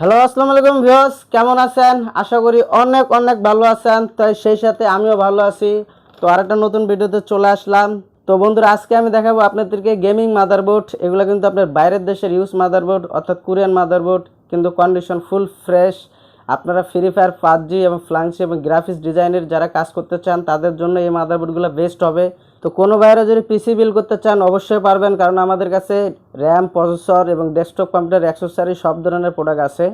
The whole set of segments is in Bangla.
হ্যালো, আসসালামু আলাইকুম ভিউয়ার্স, কেমন আছেন? আশা করি অনেক অনেক ভালো আছেন, তাই সেই সাথে আমিও ভালো আছি। তো আরেকটা নতুন ভিডিওতে চলে আসলাম। তো বন্ধুরা, আজকে আমি দেখাবো আপনাদেরকে গেমিং মাদারবোর্ড এগুলো কিন্তু আপনার বাইরের দেশের ইউজ মাদারবোর্ড অর্থাৎ কোরিয়ান মাদারবোর্ড কিন্তু কন্ডিশন ফুল ফ্রেশ আপনারা ফ্রি ফায়ার পাবজি এবং ফ্লাংসি এবং গ্রাফিক্স ডিজাইনের যারা কাজ করতে চান, তাদের জন্য এই মাদারবোর্ডগুলো বেস্ট হবে। তো কোনো বাইরে যদি পিসি বিল করতে চান, অবশ্যই পারবেন, কারণ আমাদের কাছে র্যাম প্রসেসর এবং ডেস্কটপ কম্পিউটার অ্যাক্সেসরি সব ধরনের প্রোডাক্ট আছে।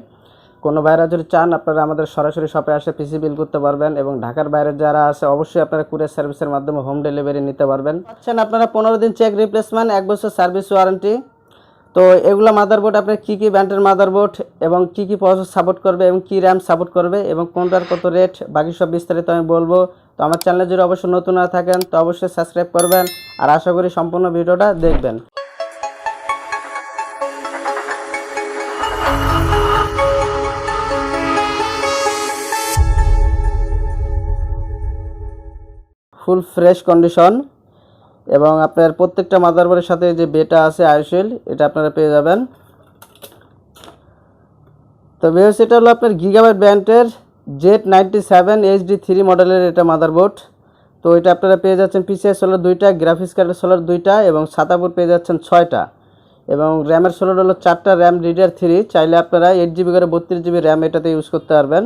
কোনো বাইরে যদি চান, আপনারা আমাদের সরাসরি শপে আসে পিসি বিল করতে পারবেন এবং ঢাকার বাইরে যারা আছে, অবশ্যই আপনারা কুরিয়ার সার্ভিসের মাধ্যমে হোম ডেলিভারি নিতে পারবেন। পাচ্ছেন আপনারা পনেরো দিন চেক রিপ্লেসমেন্ট এক বছর সার্ভিস ওয়ারেন্টি তো এগুলো মাদারবোর্ড আপনার কী কী ব্র্যান্ডের মাদারবোর্ড এবং কী কী প্রসেস সাপোর্ট করবে এবং কী র্যাম সাপোর্ট করবে এবং কোনটার কত রেট বাকি সব বিস্তারিত আমি বলব। তো আমার চ্যানেলে যদি অবশ্যই নতুন না থাকেন, তো অবশ্যই সাবস্ক্রাইব করবেন আর আশা করি সম্পূর্ণ ভিডিওটা দেখবেন। ফুল ফ্রেশ কন্ডিশন এবং আপনার প্রত্যেকটা মাদারবোর্ডের সাথে যে বেটা আছে আইসিল এটা আপনারা পেয়ে যাবেন। তো বেহস এটা হলো আপনার গিগাবাইট ব্র্যান্ডের Z ninety seven HD three মডেলের এটা মাদারবোর্ড। তো এটা আপনারা পেয়ে যাচ্ছেন পিসিআই সোলার দুইটা গ্রাফিক্স কার্ডের সোলার দুইটা এবং সাতাবোর্ড পেয়ে যাচ্ছেন ছয়টা। এবং র্যামের সোলার হলো চারটা র্যাম রিডার থ্রি চাইলে আপনারা এইট জিবি করে বত্রিশ জিবি র্যাম এটাতে ইউজ করতে পারবেন।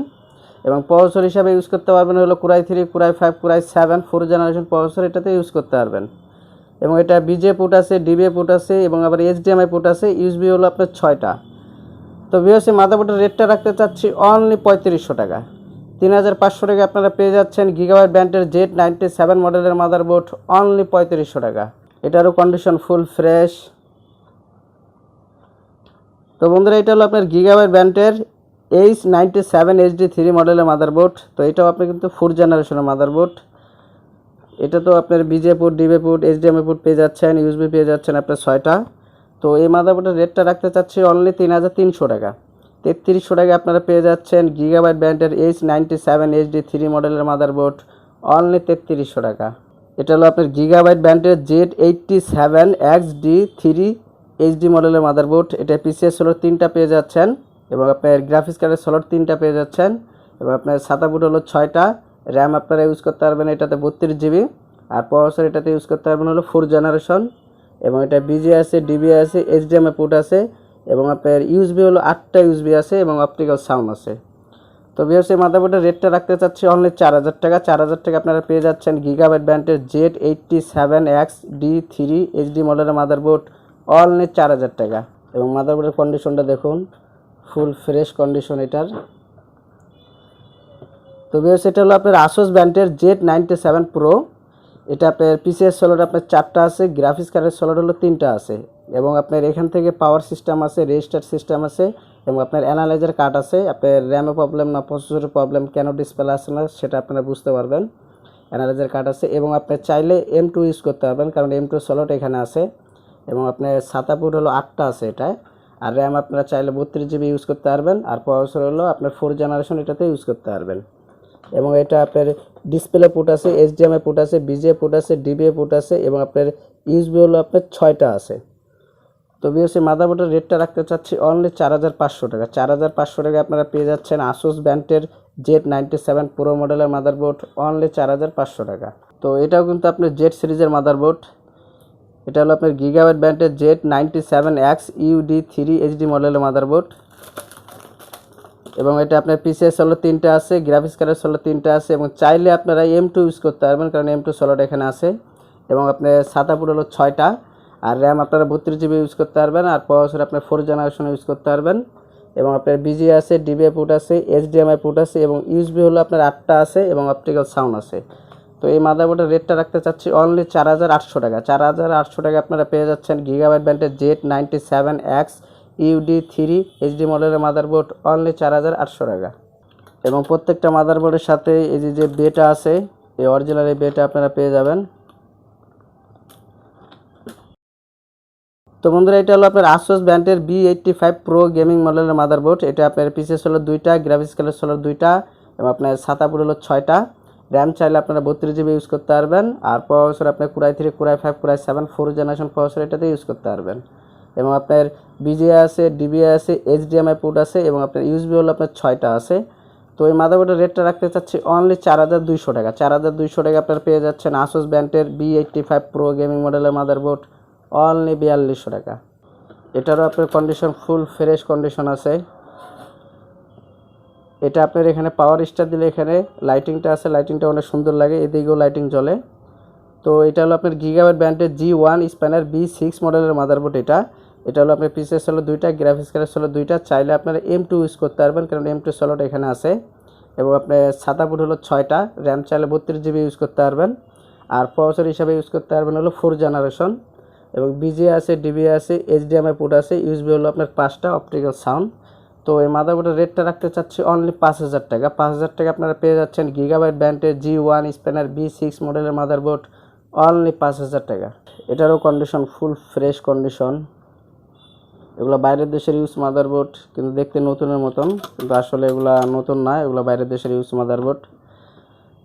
এবং প্রসেসর হিসাবে ইউজ করতে পারবেন হলো core i three core i five core i seven four generation processor এটাতে ইউজ করতে পারবেন। এবং এটা বিজে পুট আছে ডিবিএ পুট আছে এবং আবার এইচডিএমআই পুট আছে ইউসবি হলো আপনার ছয়টা। তো বিএসসি মাদারবোর্ডের রেটটা রাখতে চাচ্ছি অনলি পঁয়ত্রিশশো টাকা। তিন হাজার পাঁচশো টাকা আপনারা পেয়ে যাচ্ছেন গিগাবাইট ব্র্যান্ডের জেড নাইনটি সেভেন মডেলের মাদারবোর্ড অনলি পঁয়ত্রিশশো টাকা। এটারও কন্ডিশন ফুল ফ্রেশ তো বন্ধুরা, এটা হলো আপনার গিগাবাইট ব্র্যান্ডের H ninety seven HD three মডেলের মাদারবোর্ড তো এটাও আপনার কিন্তু ফোর জেনারেশনের মাদারবোর্ড এটা তো আপনার VGA port DVI port HDMI port পেয়ে যাচ্ছেন ইউএসবি পেয়ে যাচ্ছেন আপনার ছয়টা। তো এই মাদারবোর্ডের রেটটা রাখতে চাচ্ছি অনলি তিন হাজার তিনশো টাকা। তেত্রিশশো টাকা আপনারা পেয়ে যাচ্ছেন গিগাবাইট ব্র্যান্ডের H ninety seven HD three মডেলের মাদারবোর্ড অনলি তেত্রিশশো টাকা। এটা হলো আপনার গিগাবাইট ব্র্যান্ডের Z eighty seven X D three HD মডেলের মাদারবোর্ড এটা পিসিএস সোলার তিনটা পেয়ে যাচ্ছেন এবং আপনার গ্রাফিক্স কার্ডের সোলার তিনটা পেয়ে যাচ্ছেন এবং আপনার সাতা বুট হলো ছয়টা। র্যাম আপনারা ইউজ করতে পারবেন এটাতে বত্রিশ জিবি আর প্রসেসর এটাতে ইউজ করতে পারবেন হলো ফোর জেনারেশন এবং এটা বিজি আছে ডিবি আছে এইচডিএমআই পোর্ট আছে, এবং আপনার ইউএসবি হলো আটটা ইউএসবি আছে, এবং অপটিক্যাল সাউন্ড আছে। তো বিএসসি মাদারবোর্ডের রেটটা রাখতে চাচ্ছি অনলি চার হাজার টাকা। চার হাজার টাকা আপনারা পেয়ে যাচ্ছেন গিগাবাইট ব্র্যান্ডের Z eighty seven X D three HD মডেলের মাদারবোর্ড অনলি চার হাজার টাকা। এবং মাদারবোর্ডের কন্ডিশনটা দেখুন ফুল ফ্রেশ কন্ডিশন এটার। তো বিএস এটা হলো আপনার আসোস ব্র্যান্ডের জেড নাইনটি সেভেন প্রো এটা আপনার পিসিএস সোলার আপনার চারটা আছে গ্রাফিক্স কার্ডের সোলার হলো তিনটা আছে। এবং আপনার এখান থেকে পাওয়ার সিস্টেম আছে রেজিস্টার সিস্টেম আছে, এবং আপনার অ্যানালাইজার কার্ড আছে। আপনার র্যামে প্রবলেম না প্রসেসরের প্রবলেম কেন ডিসপ্লে আসে না, সেটা আপনারা বুঝতে পারবেন। অ্যানালাইজার কার্ড আছে, এবং আপনি চাইলে এম টু ইউজ করতে পারবেন, কারণ এম টু সোলট এখানে আছে। এবং আপনার সাতাপুর হলো আটটা আছে এটায় আর র্যাম আপনারা চাইলে বত্রিশ জিবি ইউজ করতে পারবেন, আর প্রসেসর হলো আপনার ফোর জেনারেশন এটাতে ইউজ করতে পারবেন। এবং এটা আপনার ডিসপ্লে পুট আছে এইচডিএমআই পুট আছে বিজে পুট আছে ডিবিএ পুট আছে এবং আপনার ইউএসবি হলো আপনার ছয়টা আছে। তো বিএসসি মাদারবোর্ডের রেটটা রাখতে চাচ্ছি অনলি চার হাজার পাঁচশো টাকা। চার হাজার পাঁচশো টাকা আপনারা পেয়ে যাচ্ছেন আসুস ব্যান্ডের জেড নাইনটি সেভেন প্রো মডেলের মাদারবোর্ড অনলি চার হাজার পাঁচশো টাকা। তো এটাও কিন্তু আপনার জেড সিরিজের মাদারবোর্ড এটা হলো আপনার গিগাবাইট ব্র্যান্ডের Z ninety seven X UD three HD মডেলের মাদারবোর্ড এবং এটা আপনার পিসিএস হলো তিনটা আছে গ্রাফিক্স কার্ডের হলো তিনটা আছে এবং চাইলে আপনারা এম টু ইউজ করতে পারবেন কারণ এম টু সোলার এখানে আছে এবং আপনার সাতাপুর হলো ছয়টা আর র্যাম আপনারা বত্রিশ জিবি ইউজ করতে পারবেন আর প্রসেসর আপনার ফোর জেনারেশন ইউজ করতে পারবেন এবং আপনার বিজি আছে ডিবিএ পুট আছে এইচডিএমআই পুট আছে এবং ইউএসবি হলো আপনার আটটা আছে এবং অপটিক্যাল সাউন্ড আছে। তো এই মাদারবোর্ডের রেটটা রাখতে চাচ্ছি অনলি চার হাজার আটশো টাকা। চার হাজার আটশো টাকা আপনারা পেয়ে যাচ্ছেন গিগাবাইট ব্যান্ডের Z ninety seven X UD three HD মডেলের মাদারবোর্ড অনলি চার হাজার আটশো টাকা। এবং প্রত্যেকটা মাদারবোর্ডের সাথে এই যে যে বেটা আছে, এই অরিজিনাল এই বেটা আপনারা পেয়ে যাবেন। তো বন্ধুরা, এটা হলো আপনার আসোস ব্র্যান্ডের B eighty five pro gaming মডেলের মাদারবোর্ড এটা আপনার পিসেস হলো দুইটা গ্রাফিক্স কালার হলো দুইটা, এবং আপনার সাতাপুর হলো ছয়টা। র্যাম চাইলে আপনারা বত্রিশ জিবি ইউজ করতে পারবেন, আর প্রসেসর আপনার Core i three core i five core i seven four generation processor এটাতে ইউজ করতে পারবেন। এবং আপনার বিজিএ আছে ডিবিএ আছে এইচডিএমআই পোর্ট আছে এবং আপনার ইউএসবি হলো আপনার ছয়টা আছে। তো এই মাদারবোর্ডের রেটটা রাখতে চাচ্ছি অনলি চার হাজার দুইশো টাকা। চার হাজার দুইশো টাকা আপনার পেয়ে যাচ্ছেন আসুস ব্যান্ডের B eighty five pro gaming মডেলের মাদারবোর্ড অনলি বিয়াল্লিশশো টাকা। এটারও আপনার কন্ডিশন ফুল ফ্রেশ কন্ডিশন আছে। এটা আপনার এখানে পাওয়ার স্টার দিলে এখানে লাইটিংটা আছে লাইটিংটা অনেক সুন্দর লাগে, এদিকেও লাইটিং জ্বলে। তো এটা হলো আপনার গিগাবাইট ব্র্যান্ডের G one sniper B six মডেলের মাদারবোর্ড এটা। এটা হলো আপনার পিসেস হলো দুইটা গ্রাফিক্স কার্ড হলো দুইটা। চাইলে আপনারা এম টু ইউজ করতে পারবেন, কারণ এম টু স্লট এখানে আছে। এবং আপনার সাদা সাতাপুট হলো ছয়টা র্যাম চাইলে বত্রিশ জিবি ইউজ করতে পারবেন। আর প্রসেসর হিসাবে ইউজ করতে পারবেন হলো ফোর জেনারেশন এবং বিজে আছে ডিবি আছে এইচডিএমআই পোর্ট আছে ইউএসবি হলো আপনার পাঁচটা অপটিক্যাল সাউন্ড তো এই মাদারবোর্ডের রেটটা রাখতে চাচ্ছি অনলি পাঁচ হাজার টাকা। পাঁচ হাজার টাকা আপনারা পেয়ে যাচ্ছেন গিগাবাইট ব্যান্ডের G one sniper B six মডেলের মাদারবোর্ড অনলি পাঁচ হাজার টাকা। এটারও কন্ডিশন ফুল ফ্রেশ কন্ডিশন এগুলো বাইরের দেশের ইউজ মাদারবোর্ড কিন্তু দেখতে নতুনের মতন, কিন্তু আসলে এগুলা নতুন না, এগুলো বাইরের দেশের ইউজ মাদারবোর্ড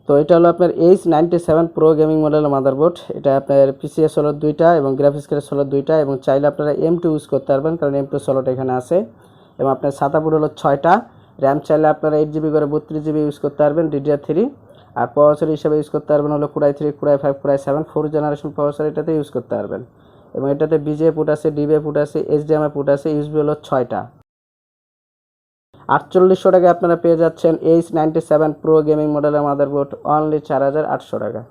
তো এটা হলো আপনার H ninety seven pro gaming মডেলের মাদারবোর্ড এটা আপনার পিসিএস হলো দুইটা এবং গ্রাফিক্স কার্ড হলো দুইটা এবং চাইলে আপনারা এম টু ইউজ করতে পারবেন, কারণ এম টু সলোট এখানে আছে। এবং আপনার সাতাপুর হলো ছয়টা। র্যাম চাইলে আপনারা এইট জিবি করে বত্রিশ জিবি ইউজ করতে পারবেন ডিডিআর থ্রি আর প্রসেসর হিসেবে ইউজ করতে পারবেন হলো Core i three Core i five Core i seven four generation processor এটাতে ইউজ করতে পারবেন। এবং এটাতে বিজে পুট আছে ডিবিএ পুট আছে এইচডিএমআই পুট আছে ইউসবি হলো ছয়টা। আটচল্লিশশো টাকা আপনারা পেয়ে যাচ্ছেন H ninety seven pro gaming মডেলের মাদারবোর্ড অনলি চার হাজার আটশো টাকা।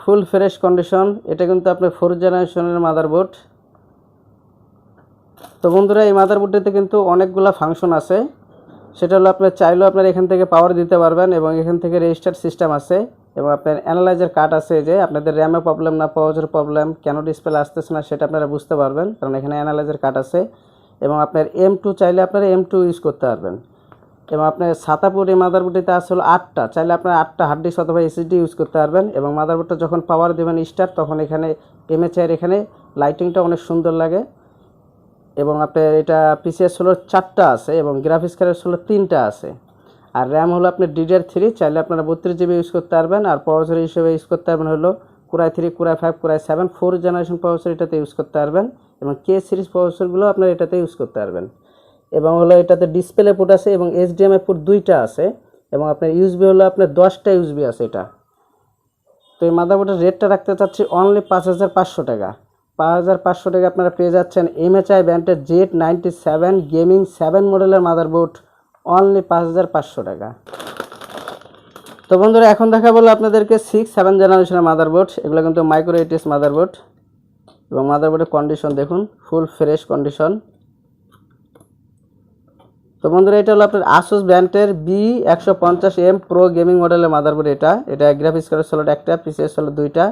ফুল ফ্রেশ কন্ডিশন এটা কিন্তু আপনার ফোর জেনারেশনের মাদারবোর্ড তো বন্ধুরা, এই মাদারবোর্ডটিতে কিন্তু অনেকগুলো ফাংশন আছে। সেটা হলো আপনার চাইলেও আপনার এখান থেকে পাওয়ার দিতে পারবেন এবং এখান থেকে রেজিস্টার সিস্টেম আছে। এবং আপনার অ্যানালাইজার কার্ড আছে যে, আপনাদের র্যামে প্রবলেম না পাওয়াজের প্রবলেম কেন ডিসপ্লে আসতেছে না সেটা আপনারা বুঝতে পারবেন, কারণ এখানে অ্যানালাইজার কার্ড আছে। এবং আপনার এম টু চাইলে আপনারা এম টু ইউজ করতে পারবেন। এবং আপনার সাতাপুর মাদারবোর্ডটিতে আসলে আটটা, চাইলে আপনার আটটা হার্ড ডিস্ক অথবা এসএসডি ইউজ করতে পারবেন। এবং মাদারবোর্ডটা যখন পাওয়ার দেবেন স্টার তখন এখানে এমএচআইয়ের এখানে লাইটিংটা অনেক সুন্দর লাগে। এবং আপনার এটা পিসিএস হলো চারটা আছে এবং গ্রাফিক্স কার্ডের হলো তিনটা আছে। আর র্যাম হলো আপনার ডিডিআর থ্রি চাইলে আপনারা বত্রিশ জিবি ইউজ করতে পারবেন। আর প্রসেসর হিসেবে ইউজ করতে পারবেন হলো Core i three core i five core i seven four generation processor এটাতে ইউজ করতে পারবেন এবং কে সিরিজ প্রসেসরগুলো আপনার এটাতে ইউজ করতে পারবেন। এবং হলো এটাতে ডিসপ্লে পোর্ট আছে এবং এইচডিএমআই পোর্ট দুইটা আছে এবং আপনার ইউজবি হলো আপনার দশটা ইউজবি আছে এটা। তো এই মাদারবোর্ডের রেটটা রাখতে চাচ্ছি অনলি পাঁচ হাজার পাঁচশো টাকা। পাঁচ হাজার পাঁচশো টাকা আপনারা পেয়ে যাচ্ছেন এমএচআই ব্যান্ডের Z ninety seven gaming seven মডেলের মাদারবোর্ড অনলি পাঁচ হাজার পাঁচশো টাকা। তো বন্ধুরা, এখন দেখা বলো আপনাদেরকে সিক্স সেভেন জেনারেশনের মাদারবোর্ড এগুলো কিন্তু মাইক্রো এইটিস মাদারবোর্ড এবং মাদারবোর্ডের কন্ডিশন দেখুন ফুল ফ্রেশ কন্ডিশন তো বন্ধুরা, এটা হলো আপনার আসুস ব্র্যান্ডের বি একশো পঞ্চাশ এম প্রো গেমিং মডেলের মাদারবোর্ড এটা। এটা গ্রাফিক্স কার্ডের সোলোট একটা পিসিএস হলো দুইটা।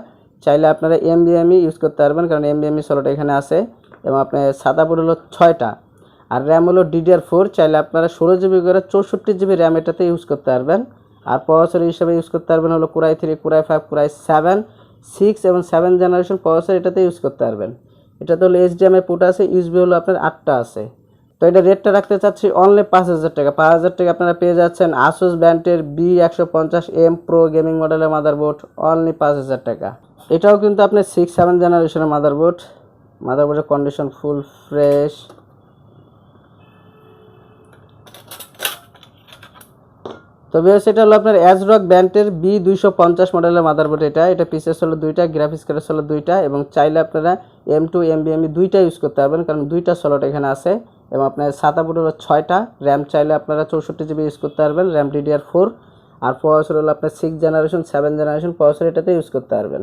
চাইলে আপনারা এমবিএমই ইউজ করতে পারবেন, কারণ এমবিএমই সোলোট এখানে আছে। এবং আপনার সাদাপুর হলো ছয়টা। আর র্যাম হলো ডিডিআর ফোর চাইলে আপনারা ষোলো জিবি করে চৌষট্টি জিবি র্যাম এটাতে ইউজ করতে পারবেন। আর প্রসেসর হিসেবে ইউজ করতে পারবেন হলো Core i three core i five core i seven six এবং সেভেন জেনারেশন প্রসেসর এটাতে ইউজ করতে পারবেন। এটা তো হলো এইচডিএমআই পুট আছে ইউসবি হলো আপনার আটটা আছে। তো এটা রেটটা রাখতে চাচ্ছি অনলি পাঁচ হাজার টাকা। পাঁচ হাজার টাকা আপনারা পেয়ে যাচ্ছেন আসুস ব্র্যান্ডের বি একশো পঞ্চাশ এম প্রো গেমিং মডেলের মাদারবোর্ড অনলি পাঁচ হাজার টাকা। এটাও কিন্তু আপনার সিক্স সেভেন জেনারেশনের মাদারবোর্ড মাদারবোর্ডের কন্ডিশন ফুল ফ্রেশ তবে সেটা হলো আপনার অ্যাজরক ব্যান্ডের বি দুইশো পঞ্চাশ মডেলের মাদারবোর্ড এটা। এটা পিসেস হলো দুইটা গ্রাফিক্স কার্ড হলো দুইটা এবং চাইলে আপনারা এম টু এম বিএমই দুইটা ইউজ করতে পারবেন কারণ দুইটা স্লট এখানে আছে এবং আপনার সাতাপুর হলো ছয়টা। র্যাম চাইলে আপনারা চৌষট্টি জিবি ইউজ করতে পারবেন র্যাম ডিডিআর ফোর আর প্রসেসর হলো আপনার six generation seven generation processor এটাতে ইউজ করতে পারবেন।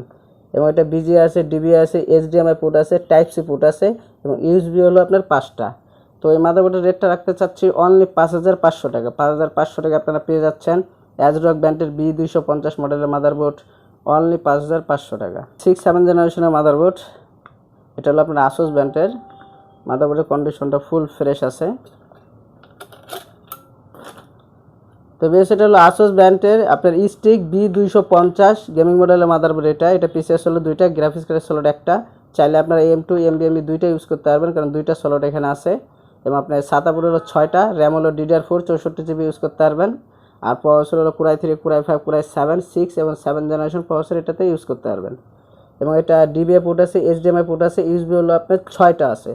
এবং এটা বিজি আছে ডিবি আছে এইচডিএমআই পোর্ট আছে টাইপ সি পোর্ট আছে এবং ইউএসবি হলো আপনার পাঁচটা। তো এই মাদারবোর্ডের রেটটা রাখতে চাচ্ছি অনলি পাঁচ হাজার পাঁচশো টাকা। পাঁচ হাজার পাঁচশো টাকা আপনারা পেয়ে যাচ্ছেন অ্যাজরক ব্যান্ডের বি দুইশো পঞ্চাশ মডেলের মাদারবোর্ড অনলি পাঁচ হাজার পাঁচশো টাকা। সিক্স সেভেন জেনারেশনের মাদারবোর্ড, এটা হলো আপনার আসুস ব্যান্ডের মাদারবোর্ডের কন্ডিশনটা ফুল ফ্রেশ আছে। তো বেশ, এটা হলো আসুস ব্র্যান্ডের আপনার স্টিক বি দুইশো পঞ্চাশ গেমিং মডেলের মাদারবোর্ড এটা। এটা পিসিএস হলো দুইটা গ্রাফিক্স কার্ডের সোলট একটা। চাইলে আপনারা M two M B M B দুইটা ইউজ করতে পারবেন, কারণ দুইটা সোলট এখানে আছে। এবং আপনার সাতাপুর হলো ছয়টা র্যাম হলো ডিডিআর ফোর চৌষট্টি জিবি ইউজ করতে পারবেন। আর প্রসেসর হলো Core i three core i five core i seven six এবং সেভেন জেনারেশন প্রসেসর এটাতে ইউজ করতে পারবেন। এবং এটা ডিবিএ পোর্ট আছে এইচডিএমআই পোর্ট আছে ইউসবি হলো আপনার ছয়টা আছে।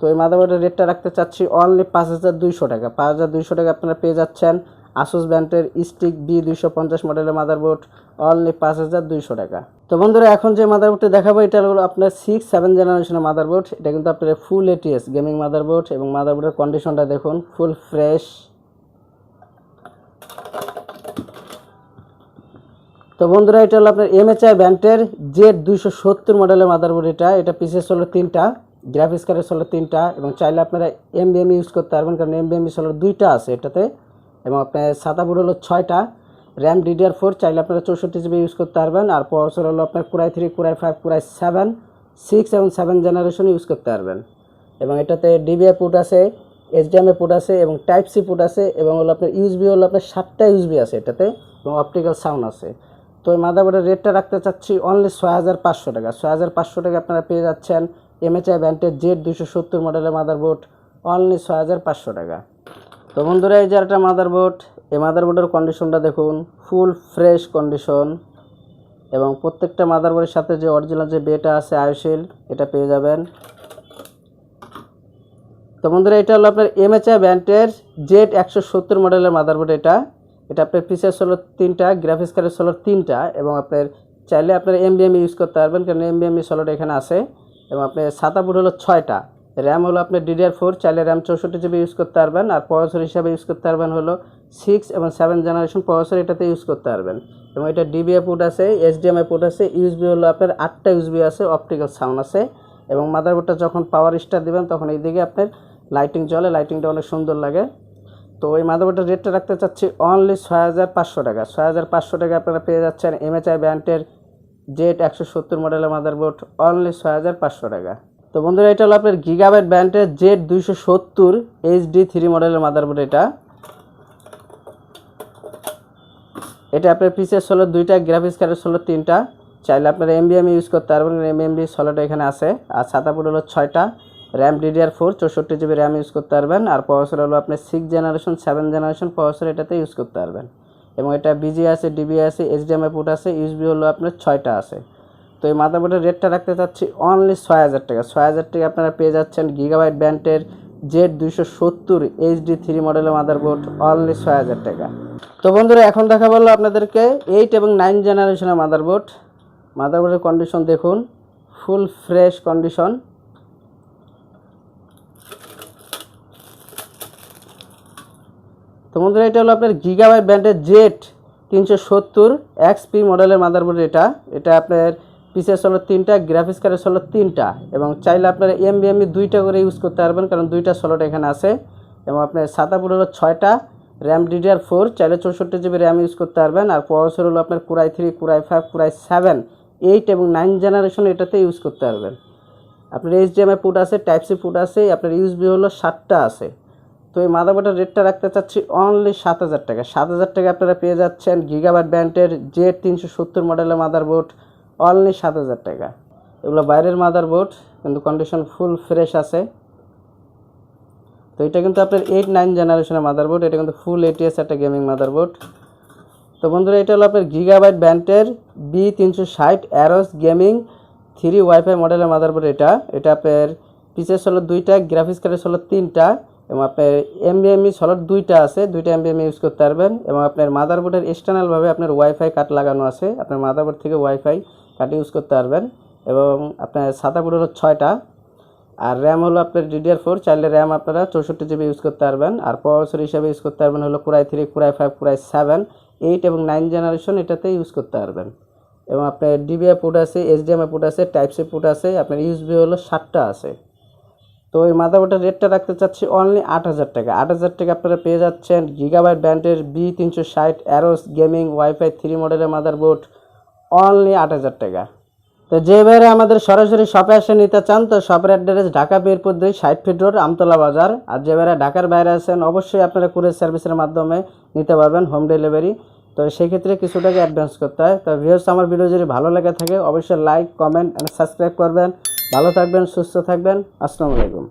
তো এই মাদারবোর্ডের রেটটা রাখতে চাচ্ছি অনলি পাঁচ হাজার দুইশো টাকা। পাঁচ হাজার দুইশো টাকা আপনারা পেয়ে যাচ্ছেন। আসুস ব্র্যান্ডের স্টিক বি দুইশো পঞ্চাশ মডেলের মাদারবোর্ড অনলি পাঁচ হাজার দুইশো টাকা। তো বন্ধুরা, এখন যে মাদারবোর্ডটি দেখাবো, এটা হলো আপনার সিক্স সেভেন জেনারেশনের মাদারবোর্ড এটা কিন্তু আপনার ফুল এটিএস গেমিং মাদারবোর্ড এবং মাদারবোর্ডের কন্ডিশনটা দেখুন ফুল ফ্রেশ তো বন্ধুরা, এটা হলো আপনার এমএচআই ব্যান্ডের জেড দুইশো সত্তর মডেলের মাদারবোর্ড এটা। এটা পিসেস হলো তিনটা গ্রাফিক্স কার্ডের হলো তিনটা এবং চাইলে আপনারা এমবিএম ইউজ করতে পারবেন, কারণ এমবিএম হলো দুইটা আছে এটাতে। এবং আপনার সাতাবোর্ড হলো ছয়টা। র্যাম ডিডিআর ফোর চাইলে আপনারা চৌষট্টি জিবি ইউজ করতে পারবেন। আর প্রসেসর হলো আপনার Core i three Core i five Core i seven six এবং সেভেন জেনারেশন ইউজ করতে পারবেন। এবং এটাতে ডিবিআই পুট আছে এইচডিএমএ পুট আছে এবং টাইপ সি পুট আছে এবং হলো আপনার ইউজবি হলো আপনার সাতটা ইউজবি আছে এটাতে এবং অপটিক্যাল সাউন্ড আছে। তো এই মাদারবোর্ডের রেটটা রাখতে চাচ্ছি অনলি ছয় হাজার পাঁচশো টাকা। ছয় হাজার পাঁচশো টাকা আপনারা পেয়ে যাচ্ছেন এমএচআই ব্যান্ডের জেড দুশো সত্তর মডেলের মাদারবোর্ড অনলি ছয় হাজার পাঁচশো টাকা। তো বন্ধুরা, এই যে একটা মাদারবোর্ড এই মাদারবোর্ডের কন্ডিশনটা দেখুন ফুল ফ্রেশ কন্ডিশন এবং প্রত্যেকটা মাদারবোর্ডের সাথে যে অরিজিনাল যে বেটা আছে আয়ুশিল এটা পেয়ে যাবেন। তো বন্ধুরা, এটা হলো আপনার এমএচআই ব্যান্ডের জেড একশো সত্তর মডেলের মাদারবোর্ড এটা। এটা আপনার পিসেস হলো তিনটা গ্রাফিক্স কার্ডের হলো তিনটা এবং আপনার চাইলে আপনার এমবিএম ইউজ করতে পারবেন, কারণ এমবিএম সলোড এখানে আছে এবং আপনার সাতাপুর হলো ছয়টা। র্যাম হলো আপনার ডিডিআর ফোর চাইলে র্যাম চৌষট্টি জিবি ইউজ করতে পারবেন, আর প্রসেসর হিসাবে ইউজ করতে পারবেন হলো সিক্স এবং সেভেন জেনারেশন প্রসেসর এটাতে ইউজ করতে পারবেন। এবং এটা ডিবিএ পুট আছে এইচডিএমআই পুট আছে ইউএসবি হলো আপনার আটটা ইউএসবি আছে অপটিক্যাল সাউন্ড আছে। এবং মাদারবোর্ডটা যখন পাওয়ার স্টার দিবেন, তখন এই দিকে আপনার লাইটিং জ্বলে লাইটিংটা অনেক সুন্দর লাগে। তো ওই মাদারবোর্ডের রেটটা রাখতে চাচ্ছি অনলি ছয় হাজার পাঁচশো টাকা। ছয় হাজার পাঁচশো টাকা আপনারা পেয়ে যাচ্ছেন এমএচআই ব্যান্ডের জেড একশো সত্তর মডেলের মাদারবোর্ড অনলি ছয় হাজার পাঁচশো টাকা। তো বন্ধুরা, এটা হলো আপনার গিগাবাইট ব্র্যান্ডের জেড দুইশো সত্তর এইচডি থ্রি মডেলের মাদারবোর্ড এটা। এটা আপনার পিসের হলো দুইটা, গ্রাফিক্স কার্ডের হলো তিনটা। চাইলে আপনারা এমবিএম ইউজ করতে পারবেন এমএমবি ষোলোটা এখানে আছে। আর সাতাপুর হলো ছয়টা র্যাম ডিডিআর ফোর চৌষট্টি জিবি র্যাম ইউজ করতে পারবেন। আর প্রসেসর হলো আপনার six generation seven generation processor এটাতে ইউজ করতে পারবেন। এবং এটা বিজি আছে ডিবি আছে এইচডিএমআই পুট আছে ইউএসবি হলো আপনার ছয়টা আছে। তো এই মাদারবোর্ডের রেটটা রাখতে চাচ্ছি অনলি ছয় হাজার টাকা। ছয় হাজার টাকা আপনারা পেয়ে যাচ্ছেন গিগাবাইট ব্যান্ডের জেড দুইশো সত্তর এইচডি থ্রি মডেলের মাদারবোর্ড অনলি ছয় হাজার টাকা। তো বন্ধুরা, এখন দেখা বলল আপনাদেরকে এইট এবং নাইন জেনারেশনের মাদারবোর্ড মাদারবোর্ডের কন্ডিশন দেখুন ফুল ফ্রেশ কন্ডিশন তো বন্ধুরা, এটা হলো আপনার গিগাবাইট ব্র্যান্ডের জেট তিনশো সত্তর এক্সপি মডেলের মাদারবোর্ড এটা। এটা আপনার পিসেস হলো তিনটা গ্রাফিক্স কার্ডের হলো তিনটা এবং চাইলে আপনার এমবিএমই দুইটা করে ইউজ করতে পারবেন কারণ দুইটা স্লট এখানে আছে এবং আপনার সাতাপুর হলো ছয়টা র্যাম ডিডিআর ফোর চাইলে চৌষট্টি জিবি র্যাম ইউজ করতে পারবেন আর প্রসেসর হলো আপনার core i three core i five core i seven eight এবং নাইন জেনারেশন এটাতে ইউজ করতে পারবেন। আপনার এইচডিএমআই পুট আছে টাইপ সি পুট আছে, আপনার ইউএসবি হলো সাতটা আছে। তো এই মাদারবোর্ডের রেটটা রাখতে চাচ্ছি অনলি সাত হাজার টাকা। সাত হাজার টাকা আপনারা পেয়ে যাচ্ছেন গিগাবাট ব্র্যান্ডের জেড তিনশো সত্তর মডেলের মাদারবোর্ড অনলি সাত হাজার টাকা। এগুলো বাইরের মাদারবোর্ড কিন্তু কন্ডিশন ফুল ফ্রেশ আছে। তো এটা কিন্তু আপনার এইট নাইন জেনারেশনের মাদারবোর্ড এটা কিন্তু ফুল এটিএস একটা গেমিং মাদারবোর্ড তো বন্ধুরা, এটা হলো আপনার গিগাবাইট ব্যান্ডের বি তিনশো ষাট অ্যারোস গেমিং থ্রি ওয়াইফাই মডেলের মাদারবোর্ড এটা। এটা আপনার পিসেস হলো দুইটা গ্রাফিক্স কার্ডের হলো তিনটা, এবং আপনার এমবিএমই সলট দুইটা আছে। দুইটা এমবিএমই ইউজ করতে পারবেন, এবং আপনার মাদারবোর্ডের এক্সটার্নালভাবে আপনার ওয়াইফাই কার্ড লাগানো আছে। আপনার মাদারবোর্ড থেকে ওয়াইফাই কার্ড ইউজ করতে পারবেন এবং আপনার সাতাপুর হলো ছয়টা। আর র্যাম হলো আপনার ডিডিআর ফোর চাইলে র্যাম আপনারা চৌষট্টি জিবি ইউজ করতে পারবেন। আর প্রসেসর হিসাবে ইউজ করতে পারবেন হলো core i three core i five core i seven eight এবং নাইন জেনারেশন এটাতে ইউজ করতে পারবেন। এবং আপনার ডিবিআই পুট আছে এইচডিএমআই পুট আছে টাইপ সি পুট আছে, আপনার ইউএসবি হলো সাতটা আছে। তো এই মাদারবোর্ডের রেটটা রাখতে চাচ্ছি অনলি আট হাজার টাকা। আট হাজার টাকা আপনারা পেয়ে যাচ্ছেন গিগাবাইট ব্র্যান্ডের বি তিনশো ষাট অ্যারোস গেমিং ওয়াইফাই থ্রি মডেলের মাদারবোর্ড। অনলি আট হাজার টাকা। তো যে বাইরে আমাদের সরাসরি শপে এসে নিতে চান, তো শপের অ্যাড্রেস ঢাকা, মিরপুর দুই ষাট ফিট রোড, আমতলা বাজার। আর যে বাইরে ঢাকার বাইরে আছেন, অবশ্যই আপনারা কুরিয়ার সার্ভিসের মাধ্যমে নিতে পারবেন হোম ডেলিভারি তো সেই ক্ষেত্রে কিছু টাকা অ্যাডভান্স করতে হয়। তো ভিউস আমার ভিডিও যদি ভালো লেগে থাকে, অবশ্যই লাইক কমেন্ট অ্যান্ড সাবস্ক্রাইব করবেন। ভালো থাকবেন, সুস্থ থাকবেন। আসসালামু আলাইকুম।